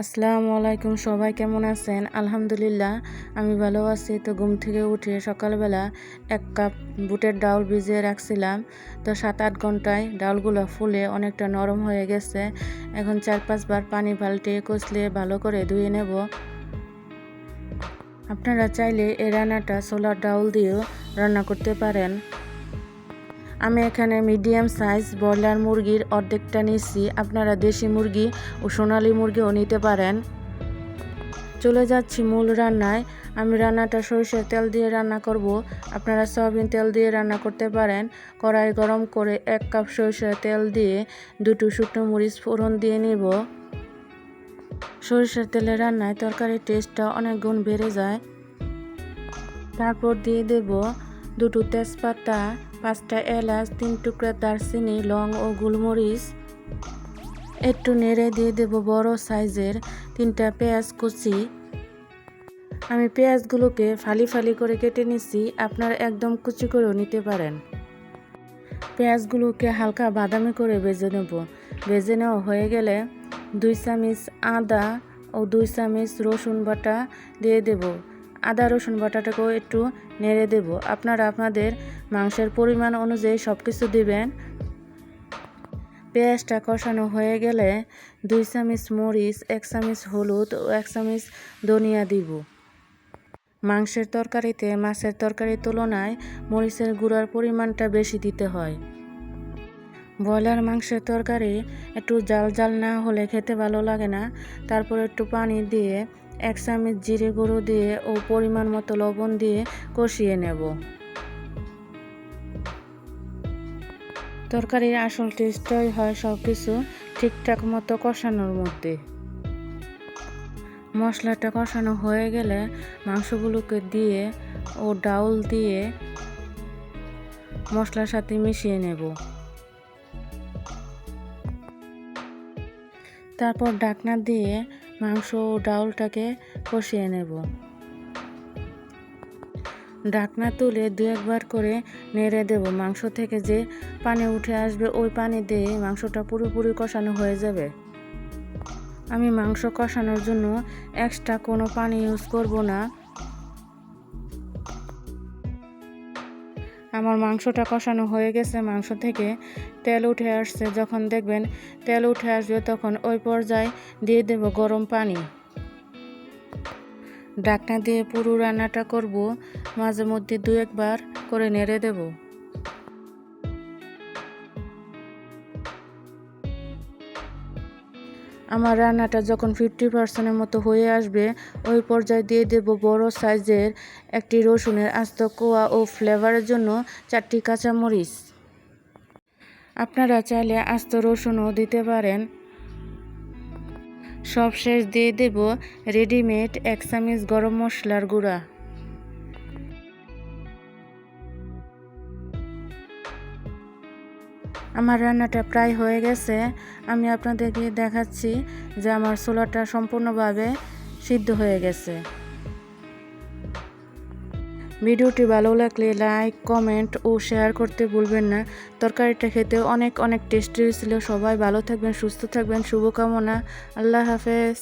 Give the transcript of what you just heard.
আসসালামু আলাইকুম, সবাই কেমন আছেন? আলহামদুলিল্লাহ, আমি ভালো আছি। তো ঘুম থেকে উঠে সকালবেলা এক কাপ বুটের ডাউল ভিজিয়ে রাখছিলাম। তো সাত আট ঘন্টায় ডাউলগুলো ফুলে অনেকটা নরম হয়ে গেছে। এখন চার পাঁচবার পানি পাল্টে কষলে ভালো করে ধুয়ে নেব। আপনারা চাইলে এই রান্নাটা সোলার ডাউল দিয়েও রান্না করতে পারেন। আমি এখানে মিডিয়াম সাইজ ব্রয়লার মুরগির অর্ধেকটা নিচ্ছি আপনারা দেশি মুরগি ও সোনালি মুরগিও নিতে পারেন। চলে যাচ্ছি মূল রান্নায়। আমি রান্নাটা সরিষার তেল দিয়ে রান্না করব। আপনারা সয়াবিন তেল দিয়ে রান্না করতে পারেন। কড়াই গরম করে এক কাপ সরিষার তেল দিয়ে দুটো শুকনো মরিচ ফোড়ন দিয়ে নিব। সরিষার তেলে রান্নায় তরকারির টেস্টটা অনেক গুণ বেড়ে যায়। তারপর দিয়ে দেব দুটো তেজপাতা পাঁচটা এলাচ, তিন টুকরা দারচিনি, লং ও গোলমরিচ একটু নেড়ে দিয়ে দেব বড় সাইজের তিনটা পেঁয়াজ কুচি। আমি পেঁয়াজগুলোকে ফালি ফালি করে কেটে নিচ্ছি, আপনারা একদম কুচি করেও নিতে পারেন। পেঁয়াজগুলোকে হালকা বাদামি করে ভেজে নেব। ভেজে নেওয়া হয়ে গেলে দুই চামচ আদা ও দুই চামচ রসুন বাটা দিয়ে দেব। আদা, রসুন বাটাটাকেও একটু নেড়ে দেব। আপনারা আপনাদের মাংসের পরিমাণ অনুযায়ী সব কিছু দেবেন। পেঁয়াজটা কষানো হয়ে গেলে দুই চামচ মরিচ, এক চামচ হলুদ ও এক চামচ ধনিয়া দিব। মাংসের তরকারিতে, মাছের তরকারির তুলনায় মরিচের গুঁড়ার পরিমাণটা বেশি দিতে হয়। ব্রয়লার মাংসের তরকারি একটু জাল জাল না হলে খেতে ভালো লাগে না। তারপর একটু পানি দিয়ে এক চামচ জিরে গুঁড়ো দিয়ে ও পরিমাণ মতো লবণ দিয়ে কষিয়ে নেব। তরকারির আসল টেস্টই হয় সব কিছু ঠিকঠাক মতো কষানোর মধ্যে। মশলাটা কষানো হয়ে গেলে মাংসগুলোকে দিয়ে ও ডাউল দিয়ে মশলার সাথে মিশিয়ে নেব। তারপর ডাকনা দিয়ে মাংস ও ডাউলটাকে কষিয়ে নেব। ঢাকনা তুলে দু একবার করে নেড়ে দেব। মাংস থেকে যে পানি উঠে আসবে, ওই পানি দিয়ে মাংসটা পুরোপুরি কষানো হয়ে যাবে। আমি মাংস কষানোর জন্য এক্সট্রা কোনো পানি ইউজ করব না। আমার মাংসটা কষানো হয়ে গেছে মাংস থেকে। তেল উঠে আসছে, যখন দেখবেন তেল উঠে আসবে তখন ওই পর্যায়ে দিয়ে দেব গরম পানি। ডাকনা দিয়ে পুরো রান্নাটা করব মাঝে মধ্যে দু একবার করে নেড়ে দেব। আমার রান্নাটা যখন ফিফটি পার্সেন্টের মতো হয়ে আসবে, ওই পর্যায়ে দিয়ে দেব বড় সাইজের একটি রসুনের আস্ত কোয়া ও ফ্লেভারের জন্য চারটি কাঁচামরিচ। আপনারা চাইলে আস্ত রসুনও দিতে পারেন। সব শেষ দিয়ে দেব রেডিমেড এক চামচ গরম মশলার গুঁড়া। আমার রান্নাটা প্রায় হয়ে গেছে। আমি আপনাদেরকে দেখাচ্ছি যে আমার ছোলাটা সম্পূর্ণভাবে সিদ্ধ হয়ে গেছে। ভিডিওটি ভালো লাগলে লাইক, কমেন্ট ও শেয়ার করতে ভুলবেন না। তরকারিটা খেতে অনেক অনেক টেস্টি ছিল সবাই ভালো থাকবেন, সুস্থ থাকবেন। শুভকামনা। আল্লাহ হাফেজ।